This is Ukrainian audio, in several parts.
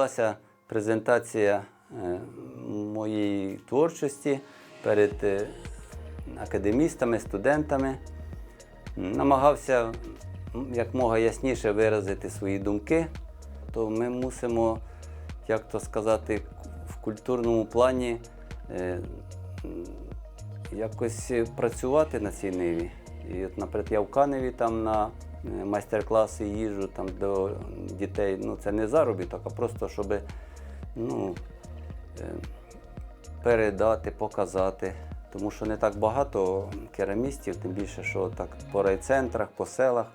відбулася презентація е, моєї творчості перед е, академістами, студентами. Намагався як мога ясніше виразити свої думки, то ми мусимо, як то сказати, в культурному плані е, якось працювати на цій ниві. І от, наприклад, я в Каневі там на майстер-класи їжджу там до дітей. Ну, це не заробіток, а просто щоб ну, е, передати, показати. Тому що не так багато керамістів, тим більше, що так по райцентрах, по селах.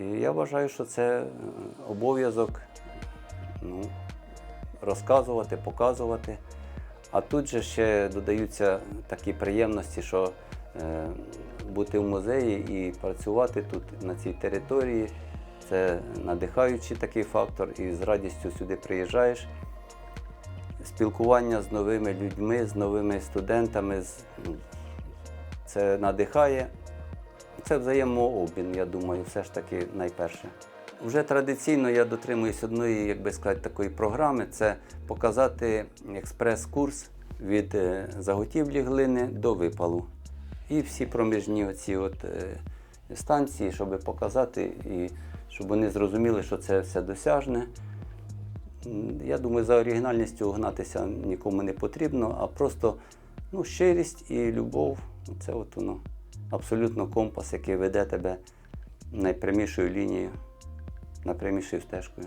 І я вважаю, що це е, обов'язок ну, розказувати, показувати. А тут же ще додаються такі приємності, що е, бути в музеї і працювати тут на цій території це надихаючий такий фактор, і з радістю сюди приїжджаєш. Спілкування з новими людьми, з новими студентами, ну, це надихає. Це взаємообмін, я думаю, все ж таки найперше. Вже традиційно я дотримуюсь одної, як би сказати, такої програми це показати експрес-курс від е, заготівлі глини до випалу. І всі проміжні оці от, е, станції, щоб показати, і щоб вони зрозуміли, що це все досяжне. Я думаю, за оригінальністю гнатися нікому не потрібно, а просто ну, щирість і любов це от воно абсолютно компас, який веде тебе найпрямішою лінією, найпрямішою стежкою.